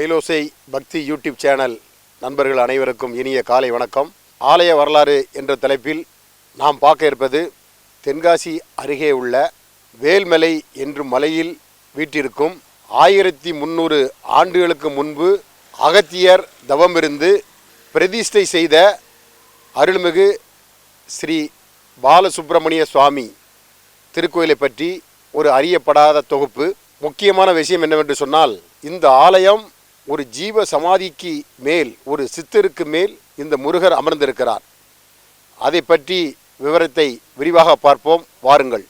மயிலோசை பக்தி YouTube channel நண்பர்கள் அனைவருக்கும் இனிய காலை வணக்கம். ஆலய வரலாறு என்ற தலைப்பில் நாம் பார்க்க இருப்பது தென்காசி அருகே உள்ள வேல்மலை என்றும் மலையில் வீட்டிருக்கும் ஆயிரத்தி முந்நூறு ஆண்டுகளுக்கு முன்பு அகத்தியர் தவமிருந்து பிரதிஷ்டை செய்த அருள்மிகு ஸ்ரீ பாலசுப்பிரமணிய சுவாமி திருக்கோயிலை பற்றி ஒரு அறியப்படாத தொகுப்பு. முக்கியமான விஷயம் என்னவென்று சொன்னால் இந்த ஆலயம் ஒரு ஜீவ சமாதிக்கு மேல் ஒரு சித்தருக்கு மேல் இந்த முருகர் அமர்ந்திருக்கிறார். அதை பற்றி விவரத்தை விரிவாக பார்ப்போம். வாருங்கள்.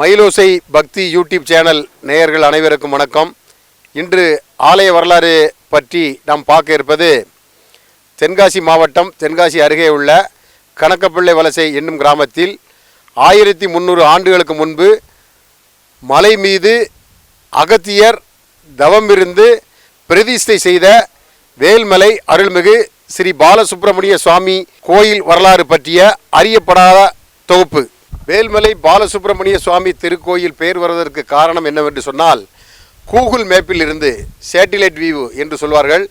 மயிலோசை பக்தி யூடியூப் சேனல் நேயர்கள் அனைவருக்கும் வணக்கம். இன்று ஆலய வரலாறு பற்றி நாம் பார்க்க இருப்பது தென்காசி மாவட்டம் தென்காசி அருகே உள்ள கணக்கப்பிள்ளை வலசை என்னும் கிராமத்தில் ஆயிரத்தி முந்நூறு ஆண்டுகளுக்கு முன்பு மலை மீது அகத்தியர் தவமிருந்து பிரதிஷ்டை செய்த வேல்மலை அருள்மிகு ஸ்ரீ பாலசுப்பிரமணிய சுவாமி கோயில் வரலாறு பற்றிய அறியப்படாத தொகுப்பு. வேல்மலை பாலசுப்பிரமணிய சுவாமி திருக்கோயில் பெயர் வருவதற்கு காரணம் என்னவென்று சொன்னால் கூகுள் மேப்பில் இருந்து சேட்டிலைட் வியூ என்று சொல்வார்கள்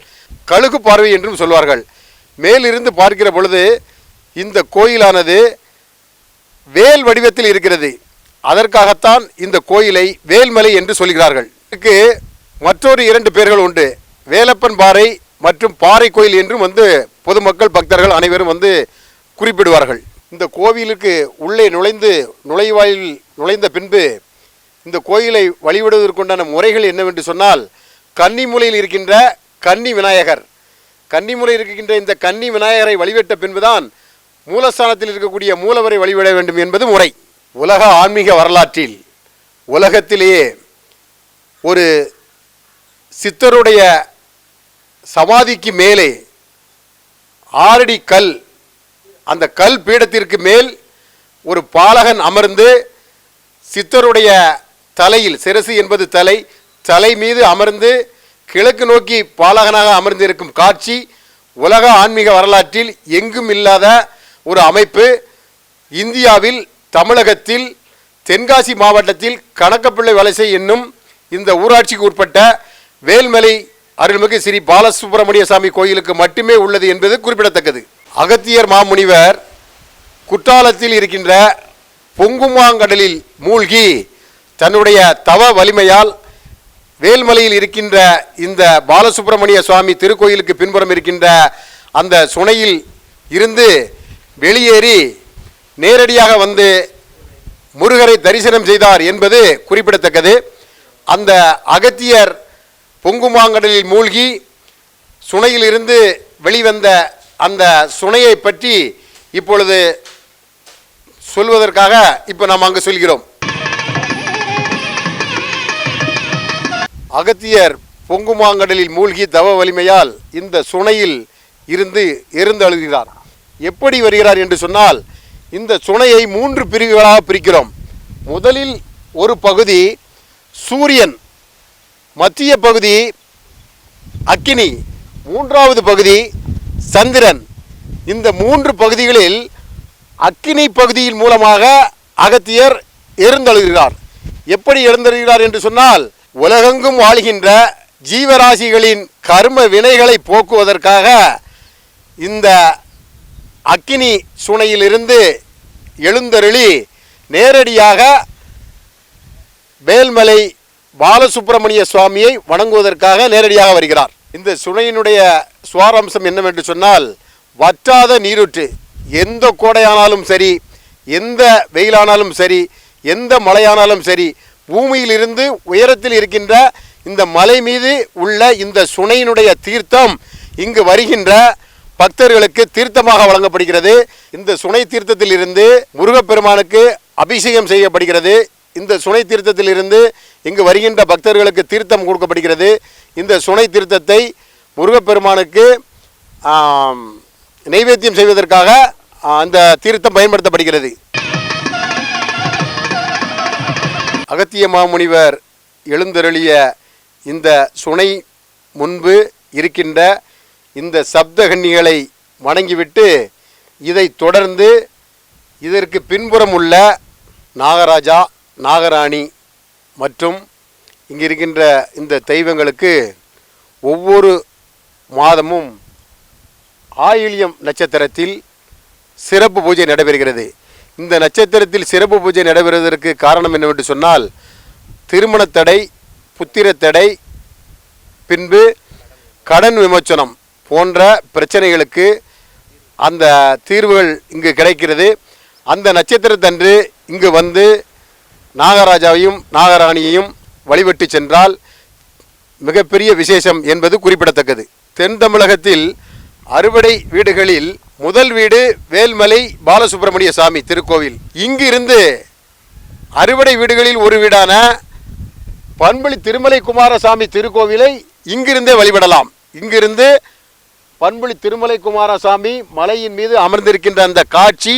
கழுகு பார்வை என்றும் சொல்வார்கள். மேலிருந்து பார்க்கிற பொழுது இந்த கோயிலானது வேல் வடிவத்தில் இருக்கிறது. அதற்காகத்தான் இந்த கோயிலை வேல்மலை என்று சொல்கிறார்கள். இதுக்கு மற்றொரு இரண்டு பேர்கள் உண்டு. வேலப்பன் பாறை மற்றும் பாறை கோயில் என்றும் வந்து பொதுமக்கள் பக்தர்கள் அனைவரும் வந்து குறிப்பிடுவார்கள். இந்த கோவிலுக்கு உள்ளே நுழைந்து நுழைவாயில் நுழைந்த பின்பு இந்த கோயிலை வழிபடுவதற்குண்டான முறைகள் என்னவென்று சொன்னால் கன்னிமூலையில் இருக்கின்ற கன்னி விநாயகர். கன்னிமுலையில் இருக்கின்ற இந்த கன்னி விநாயகரை வழிபட்ட பின்புதான் மூலஸ்தானத்தில் இருக்கக்கூடிய மூலவரை வழிபட வேண்டும் என்பது முறை. உலக ஆன்மீக வரலாற்றில் உலகத்திலேயே ஒரு சித்தருடைய சமாதிக்கு மேலே ஆறடி கல் அந்த கல் பீடத்திற்கு மேல் ஒரு பாலகன் அமர்ந்து சித்தருடைய தலையில் சிரசு என்பது தலை தலை மீது அமர்ந்து கிழக்கு நோக்கி பாலகனாக அமர்ந்திருக்கும் காட்சி உலக ஆன்மீக வரலாற்றில் எங்கும் இல்லாத ஒரு அமைப்பு. இந்தியாவில் தமிழகத்தில் தென்காசி மாவட்டத்தில் கணக்கப்பிள்ளை வலசை என்னும் இந்த ஊராட்சிக்கு உட்பட்ட வேல்மலை அருள்மிகு ஸ்ரீ பாலசுப்பிரமணிய சாமி கோயிலுக்கு மட்டுமே உள்ளது என்பது குறிப்பிடத்தக்கது. அகத்தியர் மாமுனிவர் குற்றாலத்தில் இருக்கின்ற பொங்குமாங்கடலில் மூழ்கி தன்னுடைய தவ வலிமையால் வேல்மலையில் இருக்கின்ற இந்த பாலசுப்பிரமணிய சுவாமி திருக்கோயிலுக்கு பின்புறம் இருக்கின்ற அந்த சுனையில் இருந்து வெளியேறி நேரடியாக வந்து முருகரை தரிசனம் செய்தார் என்பது குறிப்பிடத்தக்கது. அந்த அகத்தியர் பொங்குமாங்கடலில் மூழ்கி சுனையிலிருந்து வெளிவந்த அந்த சுனையை பற்றி இப்பொழுது சொல்வதற்காக இப்போ நாம் அங்கு சொல்கிறோம். அகத்தியர் பொங்குமாங்கடலில் மூழ்கி தவ வலிமையால் இந்த சுனையில் இருந்து எருந்தழுகிறார் எப்படி வருகிறார் என்று சொன்னால் இந்த சுனையை மூன்று பிரிவுகளாக பிரிக்கிறோம். முதலில் ஒரு பகுதி சூரியன் மத்திய பகுதி அக்கினி மூன்றாவது பகுதி சந்திரன். இந்த மூன்று பகுதிகளில் அக்கினி பகுதியின் மூலமாக அகத்தியர் எழுந்தழுகிறார் எப்படி எழுந்தழுகிறார் என்று சொன்னால் உலகெங்கும் வாழ்கின்ற ஜீவராசிகளின் கர்ம வினைகளை போக்குவதற்காக இந்த அக்கினி சுனையிலிருந்து எழுந்தருளி நேரடியாக வேல்மலை பாலசுப்பிரமணிய சுவாமியை வணங்குவதற்காக நேரடியாக வருகிறார். இந்த சுனையினுடைய சுவாரம்சம் என்னவென்று சொன்னால் வற்றாத நீரூற்று. எந்த கோடையானாலும் சரி எந்த வெயிலானாலும் சரி எந்த மழையானாலும் சரி பூமியிலிருந்து உயரத்தில் இருக்கின்ற இந்த மலை மீது உள்ள இந்த சுனையினுடைய தீர்த்தம் இங்கு வருகின்ற பக்தர்களுக்கு தீர்த்தமாக வழங்கப்படுகிறது. இந்த சுனை தீர்த்தத்தில் இருந்து முருகப்பெருமானுக்கு அபிஷேகம் செய்யப்படுகிறது. இந்த சுனை தீர்த்தத்தில் இருந்து இங்கு வருகின்ற பக்தர்களுக்கு தீர்த்தம் கொடுக்கப்படுகிறது. இந்த சுனை தீர்த்தத்தை முருகப்பெருமானுக்கு நைவேத்தியம் செய்வதற்காக அந்த தீர்த்தம் பயன்படுத்தப்படுகிறது. அகத்திய மாமுனிவர் எழுந்தருளிய இந்த சுனை முன்பு இருக்கின்ற இந்த சப்தகன்னிகளை வணங்கிவிட்டு இதை தொடர்ந்து இதற்கு பின்புறம் உள்ள நாகராஜா நாகராணி மற்றும் இங்கு இருக்கின்ற இந்த தெய்வங்களுக்கு ஒவ்வொரு மாதமும் ஆயில்யம் நட்சத்திரத்தில் சிறப்பு பூஜை நடைபெறுகிறது. இந்த நட்சத்திரத்தில் சிறப்பு பூஜை நடைபெறுவதற்கு காரணம் என்னவென்று சொன்னால் திருமண தடை புத்திர தடை பின்பு கடன் விமோச்சனம் போன்ற பிரச்சனைகளுக்கு அந்த தீர்வுகள் இங்கு கிடைக்கிறது. அந்த நட்சத்திரத்தன்று இங்கு வந்து நாகராஜாவையும் நாகராணியையும் வழிபட்டு சென்றால் மிகப்பெரிய விசேஷம் என்பது குறிப்பிடத்தக்கது. தென் தமிழகத்தில் அறுபடை வீடுகளில் முதல் வீடு வேல்மலை பாலசுப்பிரமணிய சாமி திருக்கோவில். இங்கிருந்து அறுவடை வீடுகளில் ஒரு வீடான பண்பளி திருமலை குமாரசாமி திருக்கோவிலை இங்கிருந்தே வழிபடலாம். இங்கிருந்து பண்புலி திருமலை குமாரசாமி மலையின் மீது அமர்ந்திருக்கின்ற அந்த காட்சி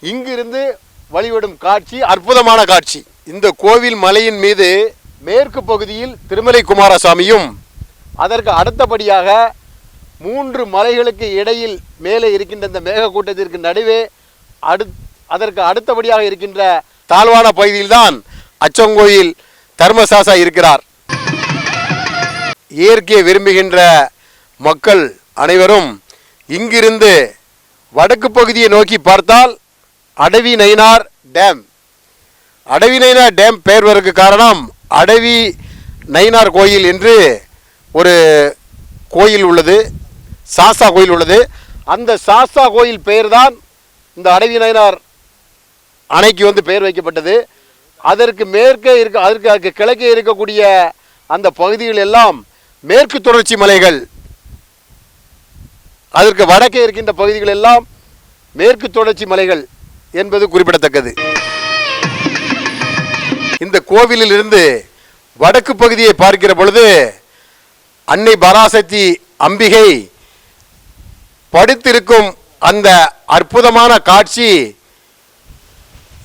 இங்கிருந்து வழிபடும் காட்சி அற்புதமான காட்சி. இந்த கோவில் மலையின் மீது மேற்கு பகுதியில் திருமலை குமாரசாமியும் அதற்கு அடுத்தபடியாக மூன்று மலைகளுக்கு இடையில் மேலே இருக்கின்ற இந்த மேகக்கூட்டத்திற்கு நடுவே அடு அதற்கு அடுத்தபடியாக இருக்கின்ற தாழ்வான பகுதியில்தான் அச்சங்கோயில் தர்மசாசா இருக்கிறார். இயற்கையை விரும்புகின்ற மக்கள் அனைவரும் இங்கிருந்து வடக்கு பகுதியை நோக்கி பார்த்தால் அடவி நயினார் டேம். அடவி நயினார் டேம் பெயர் காரணம் அடவி நயினார் கோயில் என்று ஒரு கோயில் உள்ளது சாஸ்தா கோயில் உள்ளது. அந்த சாஸ்தா கோயில் பெயர்தான் இந்த அடவி நயனார் அணைக்கு வந்து பெயர் வைக்கப்பட்டது. அதற்கு மேற்கே இருக்க அதற்கு அதற்கு கிழக்கே இருக்கக்கூடிய அந்த பகுதிகள் எல்லாம் மேற்கு தொடர்ச்சி மலைகள். அதற்கு வடக்கே இருக்கின்ற பகுதிகள் எல்லாம் மேற்கு தொடர்ச்சி மலைகள் என்பது குறிப்பிடத்தக்கது. இந்த கோவிலில் இருந்து வடக்கு பகுதியை பார்க்கிற பொழுது அன்னை பராசக்தி அம்பிகை படுத்திருக்கும் அந்த அற்புதமான காட்சி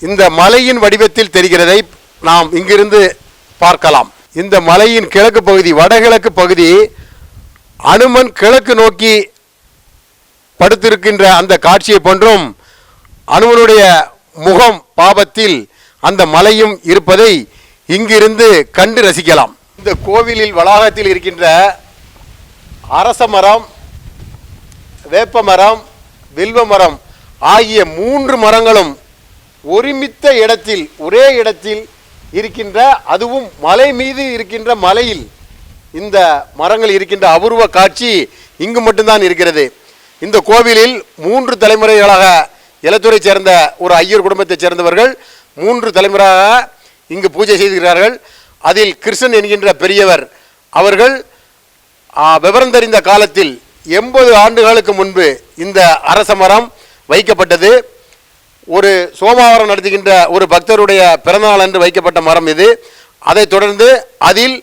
இந்த மலையின் வடிவத்தில் தெரிகிறதை நாம் இங்கிருந்து பார்க்கலாம். இந்த மலையின் கிழக்கு பகுதி வடகிழக்கு பகுதி அனுமன் கிழக்கு நோக்கி படுத்திருக்கின்ற அந்த காட்சியை போன்றும் அனுமனுடைய முகம் பாபத்தில் அந்த மலையும் இருப்பதை இங்கிருந்து கண்டு ரசிக்கலாம். இந்த கோவிலில் வளாகத்தில் இருக்கின்ற அரச மரம் வேப்ப மரம் வில்வ மரம் ஆகிய மூன்று மரங்களும் ஒருமித்த இடத்தில் ஒரே இடத்தில் இருக்கின்ற அதுவும் மலை மீது இருக்கின்ற மலையில் இந்த மரங்கள் இருக்கின்ற அபூர்வ காட்சி இங்கு மட்டும்தான் இருக்கிறது. இந்த கோவிலில் மூன்று தலைமுறைகளாக இலத்துறை சேர்ந்த ஒரு ஐயர் குடும்பத்தைச் சேர்ந்தவர்கள் மூன்று தலைமுறையாக இங்கு பூஜை செய்திருக்கிறார்கள். அதில் கிருஷ்ணன் என்கின்ற பெரியவர் அவர்கள் விவரம் தெரிந்த காலத்தில் எண்பது ஆண்டுகளுக்கு முன்பு இந்த அரச மரம் வைக்கப்பட்டது. ஒரு சோமாவரம் நடத்துகின்ற ஒரு பக்தருடைய பிறந்தநாள் அன்று வைக்கப்பட்ட மரம் இது. அதைத் தொடர்ந்து அதில்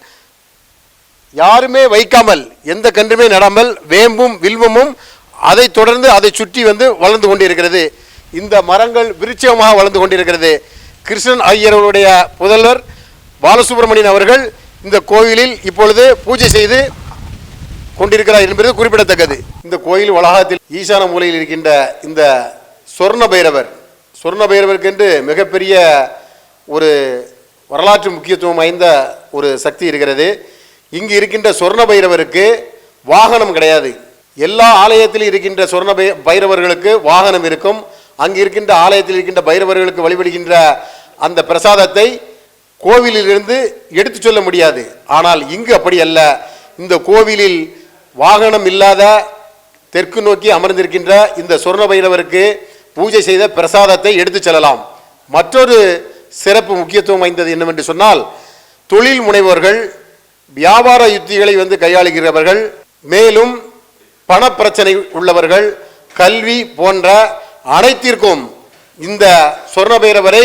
யாருமே வைக்காமல் எந்த கன்றுமே நடாமல் வேம்பும் வில்வமும் அதைத் தொடர்ந்து அதை சுற்றி வந்து வளர்ந்து கொண்டிருக்கிறது. இந்த மரங்கள் விருட்சமாக வளர்ந்து கொண்டிருக்கிறது. கிருஷ்ணன் ஐயருடைய புதல்வர் பாலசுப்ரமணியன் அவர்கள் இந்த கோயிலில் இப்பொழுது பூஜை செய்து கொண்டிருக்கிறார் என்பது குறிப்பிடத்தக்கது. இந்த கோயில் வளாகத்தில் ஈசான மூலையில் இருக்கின்ற இந்த சொர்ண பைரவர் சொர்ண பைரவருக்கென்று மிகப்பெரிய ஒரு வரலாற்று முக்கியத்துவம் வாய்ந்த ஒரு சக்தி இருக்கிறது. இங்கு இருக்கின்ற சொர்ண பைரவருக்கு வாகனம் கிடையாது. எல்லா ஆலயத்திலும் இருக்கின்ற சொர்ண பை பைரவர்களுக்கு வாகனம் இருக்கும். அங்கு இருக்கின்ற ஆலயத்தில் இருக்கின்ற பைரவர்களுக்கு வழிபடுகின்ற அந்த பிரசாதத்தை கோவிலிலிருந்து எடுத்து சொல்ல முடியாது. ஆனால் இங்கு அப்படி அல்ல. இந்த கோவிலில் வாகனம் இல்லாத தெற்கு நோக்கி அமர்ந்திருக்கின்ற இந்த சொர்ண பைரவருக்கு பூஜை செய்த பிரசாதத்தை எடுத்துச் செல்லலாம். மற்றொரு சிறப்பு முக்கியத்துவம் வாய்ந்தது என்னவென்று சொன்னால் தொழில் முனைவோர்கள் வியாபார யுத்திகளை வந்து கையாளுகிறவர்கள் மேலும் பணப்பிரச்சனை உள்ளவர்கள் கல்வி போன்ற அனைத்திற்கும் இந்த சொர்ண பைரவரை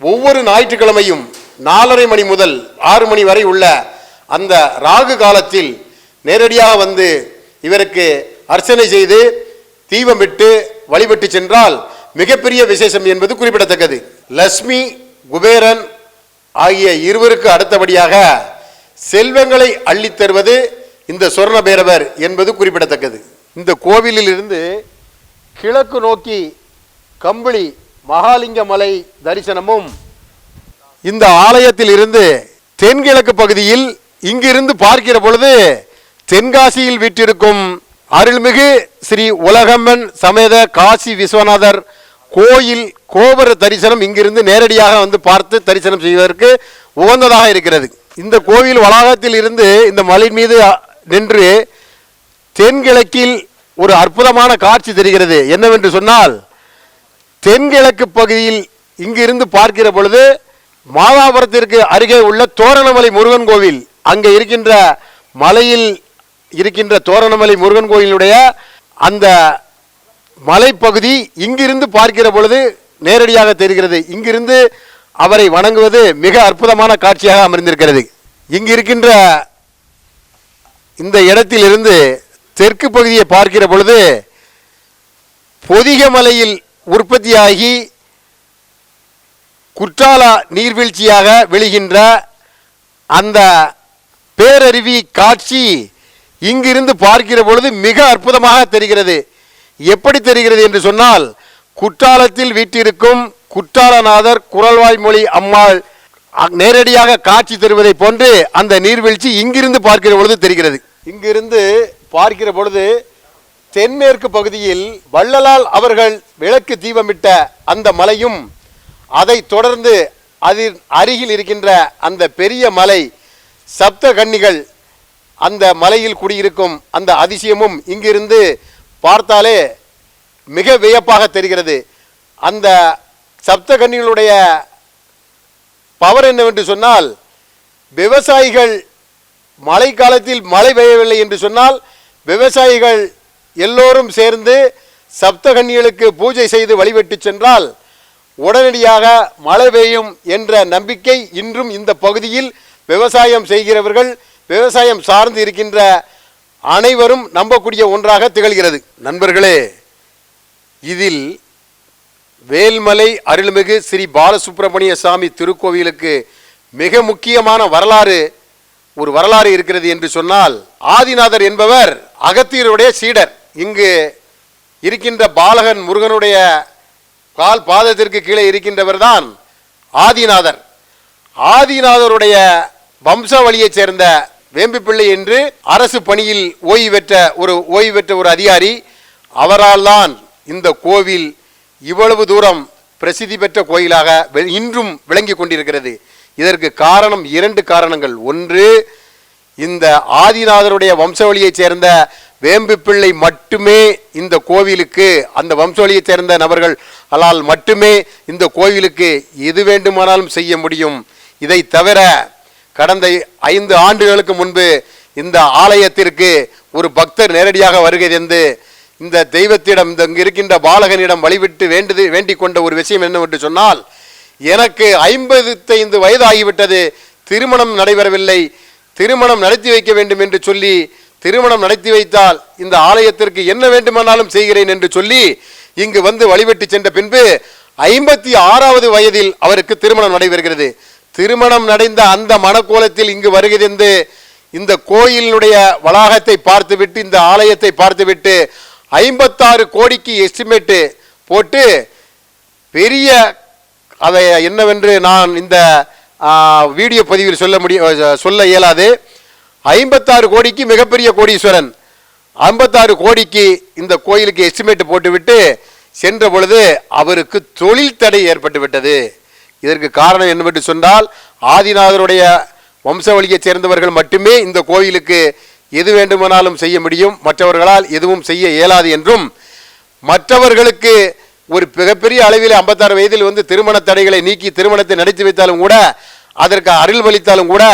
ஒவ்வொரு ஞாயிற்றுக்கிழமையும் நாலரை மணி முதல் ஆறு மணி வரை உள்ள அந்த ராகு காலத்தில் நேரடியாக வந்து இவருக்கு அர்ச்சனை செய்து தீபமிட்டு வழிபட்டு சென்றால் மிகப்பெரிய விசேஷம் என்பது குறிப்பிடத்தக்கது. லக்ஷ்மி குபேரன் ஆகிய இருவருக்கு அடுத்தபடியாக செல்வங்களை அள்ளித் தருவது இந்த சொர்ண என்பது குறிப்பிடத்தக்கது. இந்த கோவிலில் இருந்து கிழக்கு நோக்கி கம்பளி மகாலிங்க மலை தரிசனமும் இந்த ஆலயத்தில் இருந்து தென்கிழக்கு பகுதியில் இங்கிருந்து பார்க்கிற பொழுது தென்காசியில் வீற்றிருக்கும் அருள்மிகு ஸ்ரீ உலகம்மன் சமேத காசி விஸ்வநாதர் கோயில் கோபுர தரிசனம் இங்கிருந்து நேரடியாக வந்து பார்த்து தரிசனம் செய்வதற்கு உகந்ததாக இருக்கிறது. இந்த கோவில் வளாகத்தில் இருந்து இந்த மலை மீது நின்று தென்கிழக்கில் ஒரு அற்புதமான காட்சி தெரிகிறது. என்னவென்று சொன்னால் தென்கிழக்கு பகுதியில் இங்கிருந்து பார்க்கிற பொழுது மாதாபுரத்திற்கு அருகே உள்ள தோரணமலை முருகன் கோவில். அங்கே இருக்கின்ற மலையில் இருக்கின்ற தோரணமலை முருகன் கோயிலுடைய அந்த மலைப்பகுதி இங்கிருந்து பார்க்கிற பொழுது நேரடியாக தெரிகிறது. இங்கிருந்து அவரை வணங்குவது மிக அற்புதமான காட்சியாக அமர்ந்திருக்கிறது இங்கு இருக்கின்ற இந்த இடத்திலிருந்து தெற்கு பகுதியை பார்க்கிற பொழுது பொதிகமலையில் உற்பத்தியாகி குற்றால நீர்வீழ்ச்சியாக விழுகின்ற அந்த பேரருவி காட்சி இங்கிருந்து பார்க்கிற பொழுது மிக அற்புதமாக தெரிகிறது. எப்படி தெரிகிறது என்று சொன்னால் குற்றாலத்தில் வீட்டிருக்கும் குற்றாலநாதர் குரல்வாய்மொழி அம்மாள் நேரடியாக காட்சி தருவதை போன்று அந்த நீர்வீழ்ச்சி இங்கிருந்து பார்க்கிற பொழுது தெரிகிறது. இங்கிருந்து பார்க்கிற பொழுது தென்மேற்கு பகுதியில் வள்ளலால் அவர்கள் விளக்கு தீபமிட்ட அந்த மலையும் அதை தொடர்ந்து அதில் அருகில் இருக்கின்ற அந்த பெரிய மலை சப்த கன்னிகள் அந்த மலையில் குடியிருக்கும் அந்த அதிசயமும் இங்கிருந்து பார்த்தாலே மிக வியப்பாக தெரிகிறது. அந்த சப்த கன்னிகளுடைய பவர் என்னவென்று சொன்னால் விவசாயிகள் மழை காலத்தில் மழை பெய்யவில்லை என்று சொன்னால் விவசாயிகள் எல்லோரும் சேர்ந்து சப்தகன்னிகளுக்கு பூஜை செய்து வழிபட்டு சென்றால் உடனடியாக மழை பெய்யும் என்ற நம்பிக்கை இன்றும் இந்த பகுதியில் விவசாயம் செய்கிறவர்கள் விவசாயம் சார்ந்து இருக்கின்ற அனைவரும் நம்பக்கூடிய ஒன்றாக திகழ்கிறது. நண்பர்களே இதில் வேல்மலை அருள்மிகு ஸ்ரீ பாலசுப்பிரமணிய சாமி திருக்கோவிலுக்கு மிக முக்கியமான வரலாறு ஒரு வரலாறு இருக்கிறது என்று சொன்னால் ஆதிநாதர் என்பவர் அகத்தியருடைய சீடர். இங்கு இருக்கின்ற பாலகன் முருகனுடைய கால் பாதத்திற்கு கீழே இருக்கின்றவர் தான் ஆதிநாதர். ஆதிநாதருடைய வம்சாவளியைச் சேர்ந்த வேம்பிப்பிள்ளை என்று அரசு பணியில் ஓய்வு பெற்ற ஒரு ஓய்வு பெற்ற ஒரு அதிகாரி அவரால் தான் இந்த கோவில் இவ்வளவு தூரம் பிரசித்தி பெற்ற கோயிலாக வெ- இன்றும் விளங்கி கொண்டிருக்கிறது. இதற்கு காரணம் இரண்டு காரணங்கள். ஒன்று இந்த ஆதிநாதருடைய வம்சவழியைச் சேர்ந்த வேம்பு பிள்ளை மட்டுமே இந்த கோவிலுக்கு அந்த வம்சவழியைச் சேர்ந்த நபர்கள் அலால் மட்டுமே இந்த கோவிலுக்கு எது வேண்டுமானாலும் செய்ய முடியும். இதை தவிர கடந்த ஐந்து ஆண்டுகளுக்கு முன்பு இந்த ஆலயத்திற்கு ஒரு பக்தர் நேரடியாக வருகை தந்து இந்த தெய்வத்திடம் இந்த இங்கு இருக்கின்ற பாலகனிடம் வழிவிட்டு வேண்டுது வேண்டிக் கொண்ட ஒரு விஷயம் என்னவென்று சொன்னால் எனக்கு ஐம்பத்தைந்து வயதாகிவிட்டது திருமணம் நடைபெறவில்லை. திருமணம் நடத்தி வைக்க வேண்டும் என்று சொல்லி திருமணம் நடத்தி வைத்தால் இந்த ஆலயத்திற்கு என்ன வேண்டுமானாலும் செய்கிறேன் என்று சொல்லி இங்கு வந்து வழிபட்டு சென்ற பின்பு ஐம்பத்தி ஆறாவது வயதில் அவருக்கு திருமணம் நடைபெறுகிறது. திருமணம் நடைந்த அந்த மனக்கோலத்தில் இங்கு வருகிறது இந்த கோயிலினுடைய வளாகத்தை பார்த்துவிட்டு இந்த ஆலயத்தை பார்த்துவிட்டு ஐம்பத்தாறு கோடிக்கு எஸ்டிமேட்டு போட்டு பெரிய அதை என்னவென்று நான் இந்த வீடியோ பதிவில் சொல்ல முடிய சொல்ல இயலாது. ஐம்பத்தாறு கோடிக்கு மிகப்பெரிய கோடீஸ்வரன். ஐம்பத்தாறு கோடிக்கு இந்த கோயிலுக்கு எஸ்டிமேட் போட்டுவிட்டு சென்ற பொழுது அவருக்கு தொழில் தடை ஏற்பட்டு விட்டது. இதற்கு காரணம் என்னவென்று சொன்னால் ஆதிநாதருடைய வம்சவழியைச் சேர்ந்தவர்கள் மட்டுமே இந்த கோயிலுக்கு எது வேண்டுமானாலும் செய்ய முடியும். மற்றவர்களால் எதுவும் செய்ய இயலாது என்றும் மற்றவர்களுக்கு ஒரு மிகப்பெரிய அளவில் ஐம்பத்தாறு வயதில் வந்து திருமண தடைகளை நீக்கி திருமணத்தை நடத்தி வைத்தாலும் கூட அதற்கு அருள் வலித்தாலும் கூட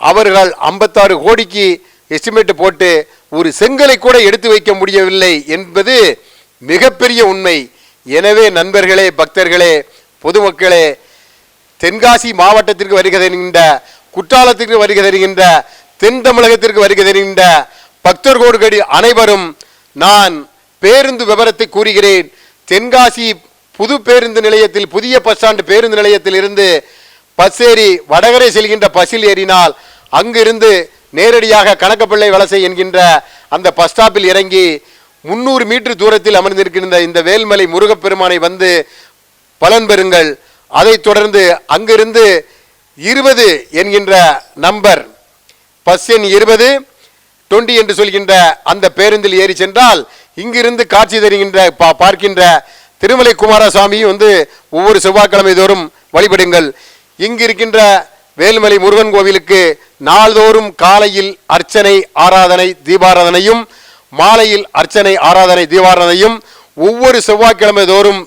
அவர்கள் ஐம்பத்தாறு கோடிக்கு எஸ்டிமேட் போட்டு ஒரு செங்கலை கூட எடுத்து வைக்க முடியவில்லை என்பது மிகப்பெரிய உண்மை. எனவே நண்பர்களே பக்தர்களே பொதுமக்களே தென்காசி மாவட்டத்திற்கு வருகை தருகின்ற குற்றாலத்திற்கு வருகை தருகின்ற தென் தமிழகத்திற்கு வருகை தருகின்ற பக்தர் கோடுகடி அனைவரும் நான் பேருந்து விவரத்தை கூறுகிறேன். தென்காசி புது பேருந்து நிலையத்தில் புதிய பஸ் ஸ்டாண்டு பேருந்து நிலையத்தில் இருந்து பஸ் ஏறி வடகரை செல்கின்ற பஸ்ஸில் ஏறினால் அங்கிருந்து நேரடியாக கணக்கப்பிள்ளை வலசை என்கின்ற அந்த பஸ் ஸ்டாப்பில் இறங்கி முன்னூறு மீட்டர் தூரத்தில் அமர்ந்திருக்கின்ற இந்த வேல்மலை முருகப்பெருமானை வந்து பலன் பெறுங்கள். அதைத் தொடர்ந்து அங்கிருந்து இருபது என்கின்ற நம்பர் பஸ் எண் இருபது டொண்டி என்று சொல்கின்ற அந்த பேருந்தில் ஏறி சென்றால் இங்கிருந்து காட்சி தருகின்ற பா- பார்க்கின்ற திருமலை குமாரசாமியும் வந்து ஒவ்வொரு செவ்வாய்க்கிழமை தோறும் வழிபடுங்கள். இங்கு இருக்கின்ற வேல்மலை முருகன் கோவிலுக்கு நாள்தோறும் காலையில் அர்ச்சனை ஆராதனை தீபாராதனையும் மாலையில் அர்ச்சனை ஆராதனை தீபாராதனையும் ஒவ்வொரு செவ்வாய்க்கிழமை தோறும்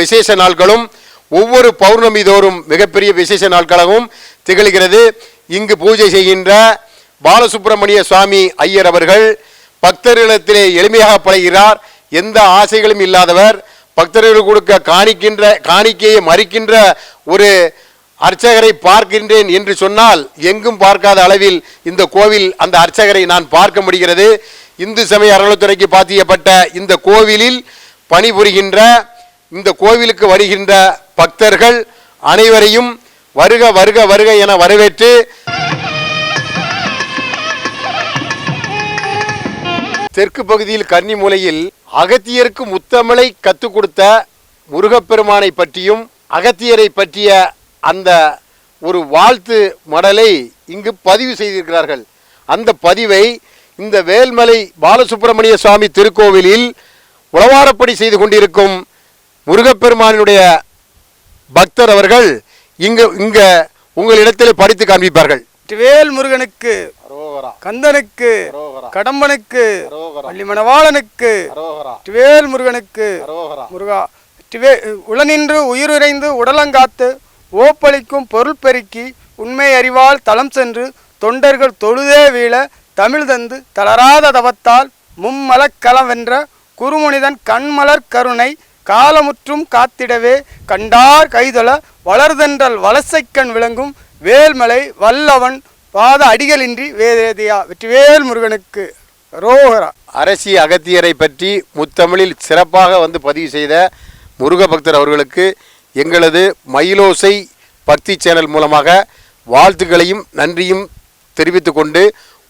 விசேஷ நாட்களும் ஒவ்வொரு பௌர்ணமி தோறும் மிகப்பெரிய விசேஷ நாட்களாகவும் திகழ்கிறது. இங்கு பூஜை செய்கின்ற பாலசுப்பிரமணிய சுவாமி ஐயர் அவர்கள் பக்தர்களிடத்திலே எளிமையாக பழகிறார் எந்த ஆசைகளும் இல்லாதவர் பக்தர்கள் கொடுக்க காணிக்கின்ற காணிக்கையை மறிக்கின்ற ஒரு அர்ச்சகரை பார்க்கின்றேன் என்று சொன்னால் எங்கும் பார்க்காத அளவில் இந்த கோவில் அந்த அர்ச்சகரை நான் பார்க்க முடிகிறது. இந்து சமய அறநிலைத்துறைக்கு பாத்தியப்பட்ட இந்த கோவிலில் பணிபுரிகின்ற இந்த கோவிலுக்கு வருகின்ற பக்தர்கள் அனைவரையும் வருக வருக வருக என வரவேற்று தெற்கு பகுதியில் கன்னிமூலையில் அகத்தியருக்கு முத்தமிழை கற்றுக் கொடுத்த முருகப்பெருமானை பற்றியும் அகத்தியரை பற்றிய அந்த ஒரு வாழ்த்து மடலை இங்கு பதிவு செய்திருக்கிறார்கள். அந்த பதிவை இந்த வேல்மலை பாலசுப்பிரமணிய சுவாமி திருக்கோவிலில் உளவாரப்படி செய்து கொண்டிருக்கும் முருகப்பெருமானினுடைய பக்தர் அவர்கள் இங்கு இங்க உங்களிடத்தில் படித்து காண்பிப்பார்கள். வேல் முருகனுக்கு கந்தனுக்கு கடம்பனுக்கு வள்ளிமணவாளனுக்கு வேல் முருகனுக்கு முருகா உளநின்று உயிருரைந்து உடலங்காத்து ஓப்பளிக்கும் பொருள் பெருக்கி உண்மை அறிவால் தளம் சென்று தொண்டர்கள் தொழுதே வீழ தமிழ் தந்து தளராத தவத்தால் மும்மலக்களம் வென்ற குருமுனிதன் கண்மலர் கருணை காலமுற்றும் காத்திடவே கண்டார் கைதொல வளர்தென்றல் வலசைக்கண் விளங்கும் வேல்மலை வல்லவன் பாத அடிகளின்றி வேதேதியா வெற்றிவேல் முருகனுக்கு ரோஹரா அரசி அகத்தியரை பற்றி முத்தமிழில் சிறப்பாக வந்து பதிவு செய்த முருக பக்தர் அவர்களுக்கு எங்களது மயிலோசை பக்தி சேனல் மூலமாக வாழ்த்துக்களையும் நன்றியும் தெரிவித்துக்கொண்டு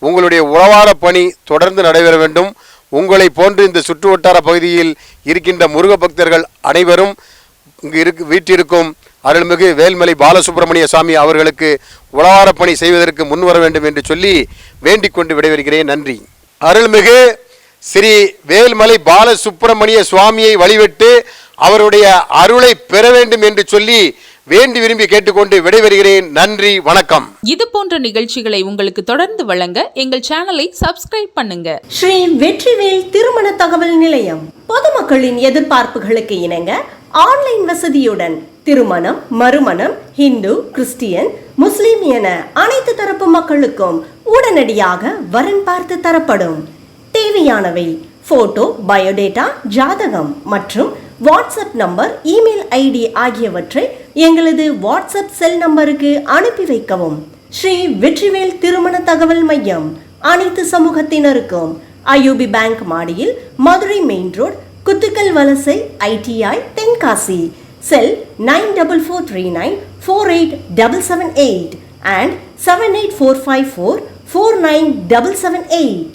உங்களுடைய உழவார பணி தொடர்ந்து நடைபெற வேண்டும். உங்களை போன்று இந்த சுற்று வட்டார பகுதியில் இருக்கின்ற முருக பக்தர்கள் அனைவரும் இங்கு இருக்கு வீட்டிற்கும் அருள்மிகு வேல்மலை பாலசுப்பிரமணிய சாமி அவர்களுக்கு உழவார பணி செய்வதற்கு முன்வர வேண்டும் என்று சொல்லி வேண்டிக் கொண்டு விடைபெறுகிறேன். நன்றி. அருள்மிகு ஸ்ரீ வேல்மலை பாலசுப்பிரமணிய சுவாமியை வழிபட்டு அவருடைய அருளை பெற வேண்டும் என்று சொல்லி வேண்டி விரும்பி கேட்டுக்கொண்டு விடைபெறுகிறேன். நன்றி வணக்கம். இது போன்ற நிகழ்ச்சிகளை உங்களுக்கு தொடர்ந்து வழங்க எங்கள் சேனலை சப்ஸ்கிரைப் பண்ணுங்க. ஸ்ரீ வெற்றிவேல் திருமண தகவல் நிலையம். பொதுமக்களின் எதிர்பார்ப்புகளுக்கு இணங்க ஆன்லைன் வசதியுடன் திருமணம் மறுமணம் இந்து கிறிஸ்டியன் முஸ்லிம் என அனைத்து தரப்பு மக்களுக்கும் உடனடியாக வரன் பார்த்து தரப்படும். தேவையானவை போட்டோ பயோடேட்டா ஜாதகம் மற்றும் வாட்ஸ்அப் நம்பர் இமெயில் ஐடி ஆகியவற்றை எங்களது வாட்ஸ்அப் செல் நம்பருக்கு அனுப்பி வைக்கவும். ஸ்ரீ வெற்றிவேல் திருமண தகவல் மையம் அனைத்து சமூகத்தினருக்கும் ஐயூபி பேங்க் மாடியில் Madurai main road Kuthukkal Valasai ITI Tenkasi. Cell nine double four three nine four eight double seven eight and seven eight four five four four nine double seven eight.